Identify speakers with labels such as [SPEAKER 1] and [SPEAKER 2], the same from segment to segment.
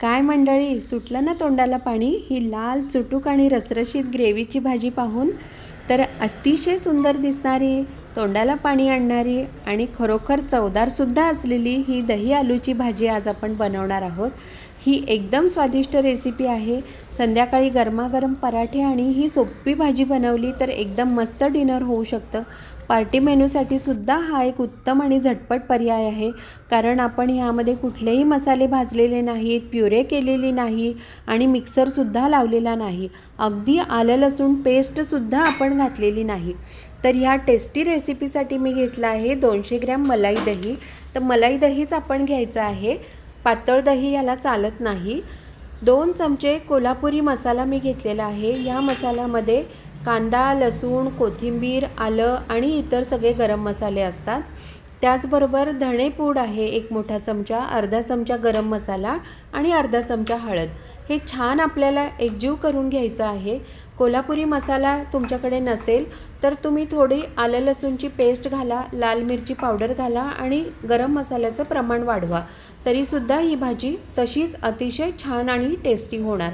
[SPEAKER 1] काय मंडळी सुटलं ना तोंडाला पाणी? ही लाल चुटूक आणि रसरशीत ग्रेव्हीची भाजी पाहून. तर अतिशय सुंदर दिसणारी तोंडाला पाणी आणणारी आणि खरोखर चवदारसुद्धा असलेली ही दही आलूची भाजी आज आपण बनवणार आहोत. ही एकदम स्वादिष्ट रेसिपी आहे. संध्याकाळी गरमागरम पराठे आणि ही सोपी भाजी बनवली तर एकदम मस्त डिनर होऊ शकतं. पार्टी मेनूसाठी सुद्धा हा एक उत्तम आणि झटपट पर्याय आहे. कारण आपण ह्यामध्ये कुठलेही मसाले भाजलेले नाहीत प्युरे केलेली नाही आणि मिक्सरसुद्धा लावलेला नाही. अगदी आलं लसूण पेस्टसुद्धा आपण घातलेली नाही. तर ह्या टेस्टी रेसिपीसाठी मी घेतला आहे दोनशे ग्रॅम मलाई दही. तर मलाई दहीच आपण घ्यायचं आहे. पातळ दही याला चालत नाही. दोन चमचे कोल्हापुरी मसाला मी घेतलेला आहे. या मसाल्यामध्ये कांदा लसूण कोथिंबीर आलं आणि इतर सगळे गरम मसाले असतात. त्याचबरोबर धणेपूड आहे एक मोठा चमचा अर्धा चमचा गरम मसाला आणि अर्धा चमचा हळद. हे छान आपल्याला एकजीव करून घ्यायचं आहे. कोल्हापुरी मसाला तुमच्याकडे नसेल तर तुम्ही थोडी आलं लसूणची पेस्ट घाला लाल मिरची पावडर घाला आणि गरम मसाल्याचं प्रमाण वाढवा. तरीसुद्धा ही भाजी तशीच अतिशय छान आणि टेस्टी होणार.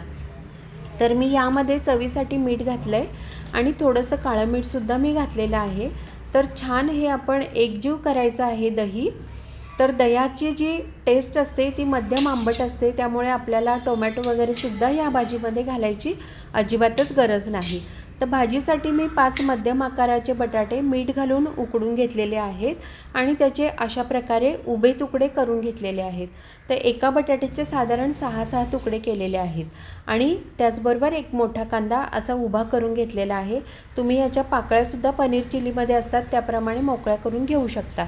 [SPEAKER 1] तर मी यामध्ये चवीसाठी मीठ घातलं आहे आणि थोडंसं काळं मीठसुद्धा मी घातलेलं आहे. तर छान हे आपण एकजीव करायचं आहे दही. तर दह्याची जी टेस्ट असते ती मध्यम आंबट असते त्यामुळे आपल्याला टोमॅटो वगैरेसुद्धा या भाजीमध्ये घालायची अजिबातच गरज नाही. तर भाजीसाठी मी पाच मध्यम आकाराचे बटाटे मीठ घालून उकडून घेतलेले आहेत आणि त्याचे अशा प्रकारे उभे तुकडे करून घेतलेले आहेत. तर एका बटाट्याचे साधारण सहा सहा तुकडे केलेले आहेत. आणि त्याचबरोबर एक मोठा कांदा असा उभा करून घेतलेला आहे. तुम्ही याच्या पाकळ्यासुद्धा पनीर चिलीमध्ये असतात त्याप्रमाणे मोकळ्या करून घेऊ शकता.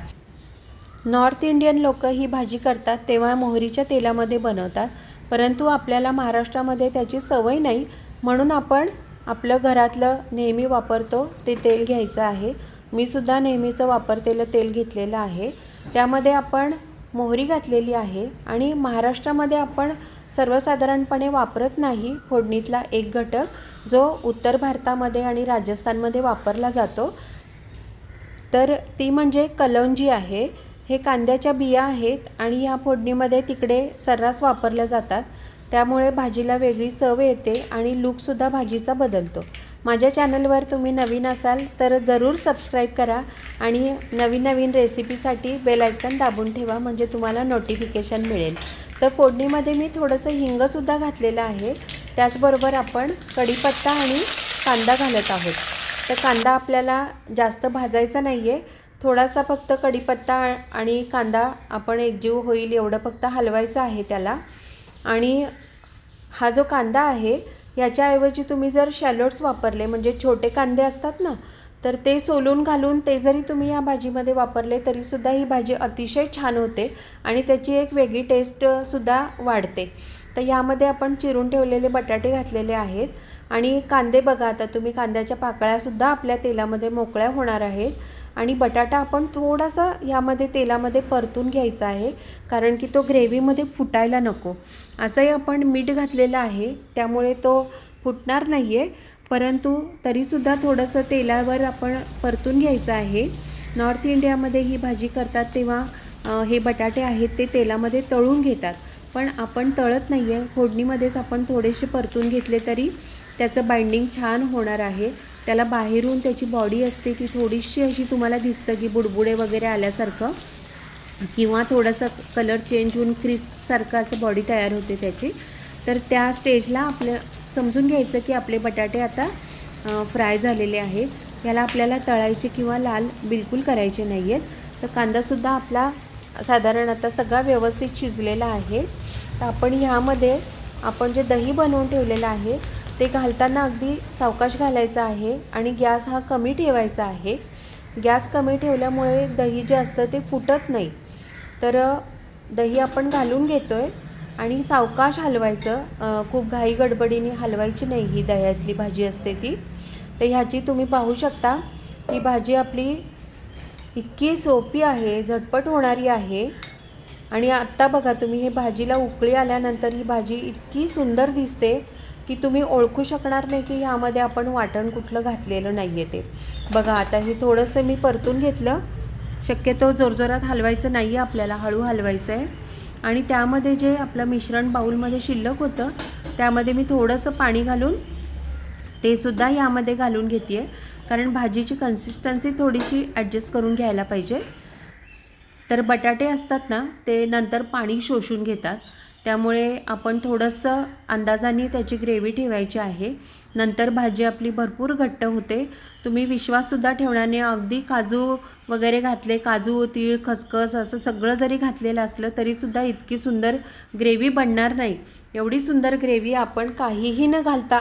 [SPEAKER 1] नॉर्थ इंडियन लोक ही भाजी करतात तेव्हा मोहरीच्या तेलामध्ये बनवतात. परंतु आपल्याला महाराष्ट्रामध्ये त्याची सवय नाही. म्हणून आपण आपलं घरातलं नेहमी वापरतो ते तेल घ्यायचं आहे. मी सुद्धा नेहमीचं वापरतेलं तेल घेतलेलं आहे. त्यामध्ये आपण मोहरी घातलेली आहे आणि महाराष्ट्रामध्ये आपण सर्वसाधारणपणे वापरत नाही. फोडणीतला एक घटक जो उत्तर भारतामध्ये आणि राजस्थानमध्ये वापरला जातो. तर ती म्हणजे कलौंजी आहे. हे कांद्याच्या बिया आहेत आणि ह्या फोडणीमध्ये तिकडे सर्रास वापरल्या जातात. त्यामुळे भाजीला वेगळी चव येते आणि लूकसुद्धा भाजीचा बदलतो. माझ्या चॅनलवर तुम्ही नवीन असाल तर जरूर सबस्क्राईब करा आणि नवीन नवीन रेसिपीसाठी बेलायकन दाबून ठेवा म्हणजे तुम्हाला नोटिफिकेशन मिळेल. तर फोडणीमध्ये मी थोडंसं हिंगसुद्धा घातलेलं आहे. त्याचबरोबर आपण कढीपत्ता आणि कांदा घालत आहोत. तर कांदा आपल्याला जास्त भाजायचा नाही आहे थोडासा फक्त कढीपत्ता आणि कांदा आपण एकजीव होईल एवढं फक्त हलवायचं आहे त्याला. आणि हा जो कांदा आहे याच्याऐवजी तुम्ही जर शॅलोट्स वापरले म्हणजे छोटे कांदे असतात ना तर ते सोलून घालून ते जरी तुम्ही या भाजीमध्ये वापरले तरीसुद्धा ही भाजी अतिशय छान होते आणि त्याची एक वेगळी टेस्टसुद्धा वाढते. तर यामध्ये आपण चिरून ठेवलेले बटाटे घातलेले आहेत. आणि कांदे बघा आता तुम्ही कांद्याच्या पाकळ्यासुद्धा आपल्या तेलामध्ये मोकळ्या होणार आहेत. आणि बटाटा आपण थोडासा यामध्ये तेलामध्ये परतून घ्यायचा आहे कारण की तो ग्रेव्हीमध्ये फुटायला नको. असंही आपण मीठ घातलेलं आहे त्यामुळे तो फुटणार नाही आहे परंतु तरीसुद्धा थोडंसं तेलावर आपण परतून घ्यायचं आहे. नॉर्थ इंडियामध्ये ही भाजी करतात तेव्हा हे बटाटे आहेत ते तेलामध्ये तळून घेतात. पण आपण तळत नाही आहे फोडणीमध्येच आपण थोडेसे परतून घेतले तरी त्याचं बाइंडिंग छान होणार आहे. त्याला बाहेरून त्याची बॉडी असते ती थोडीशी अशी तुम्हाला दिसतं की बुडबुडे वगैरे आल्यासारखं. किंवा थोडंसं कलर चेंज होऊन क्रिस्पसारखं असं बॉडी तयार होते त्याची. तर त्या स्टेजला आपलं समजून घ्यायचं की आपले बटाटे आता फ्राय झालेले आहेत. याला आपल्याला तळायचे किंवा लाल बिलकुल करायचे नाही आहेत तर कांदासुद्धा आपला साधारण आता सगळा व्यवस्थित शिजलेला आहे. तर आपण ह्यामध्ये आपण जे दही बनवून ठेवलेलं आहे ते घालताना अगदी सावकाश घालायचं आहे आणि गॅस हा कमी ठेवायचा आहे. गॅस कमी ठेवल्यामुळे दही जे असतं ते फुटत नाही. तर दही आपण घालून घेतो आहे आणि सावकाश हलवायचं. खूप घाई गडबडीने हलवायची नाही ही दह्यातली भाजी असते ती. तर ह्याची तुम्ही पाहू शकता ही भाजी आपली इतकी सोपी आहे झटपट होणारी आहे. आणि आत्ता बघा तुम्ही हे भाजीला उकळी आल्यानंतर ही भाजी इतकी सुंदर दिसते. की तुम्ही ओळखू शकणार नाही की ह्यामध्ये आपण वाटण कुठलं घातलेलं नाही आहे ते. बघा आता हे थोडंसं मी परतून घेतलं. शक्यतो जोरजोरात हलवायचं नाही आहे आपल्याला हळू हलवायचं आहे आणि त्यामध्ये जे आपलं मिश्रण बाऊलमध्ये शिल्लक होतं त्यामध्ये मी थोडंसं पाणी घालून ते सुद्धा यामध्ये घालून घेते आहे कारण भाजीची कन्सिस्टन्सी थोडीशी ॲडजस्ट करून घ्यायला पाहिजे. तर बटाटे असतात ना ते नंतर पाणी शोषून घेतात. त्यामुळे आपण थोडंसं अंदाजाने त्याची ग्रेव्ही ठेवायची आहे. नंतर भाजी आपली भरपूर घट्ट होते. तुम्ही विश्वाससुद्धा ठेवण्याने अगदी काजू वगैरे घातले काजू तीळ खसखस असं सगळं जरी घातलेलं असलं तरीसुद्धा इतकी सुंदर ग्रेव्ही बनणार नाही. एवढी सुंदर ग्रेव्ही आपण काहीही न घालता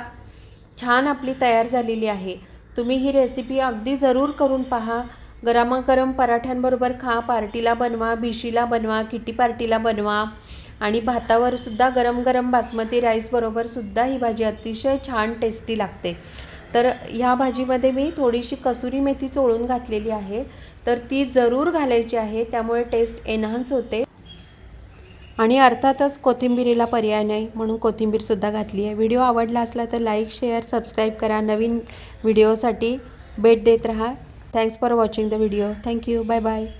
[SPEAKER 1] छान आपली तयार झालेली आहे. तुम्ही ही रेसिपी अगदी जरूर करून पहा. गरमागरम पराठ्यांबरोबर खा. पार्टीला बनवा भिशीला बनवा किटी पार्टीला बनवा. आणि भातावर सुद्धा गरम गरम बासमती राईसबरोबर सुद्धा ही भाजी अतिशय छान टेस्टी लागते. तर ह्या भाजीमध्ये मी थोडीशी कसुरी मेथी चोळून घातलेली आहे. तर ती जरूर घालायची आहे त्यामुळे टेस्ट एनहान्स होते. आणि अर्थातच कोथिंबीरीला पर्याय नाही म्हणून कोथिंबीरसुद्धा घातली आहे. व्हिडिओ आवडला असला तर लाईक शेअर सबस्क्राईब करा. नवीन व्हिडिओसाठी भेट देत राहा. Thanks for watching the video thank you bye bye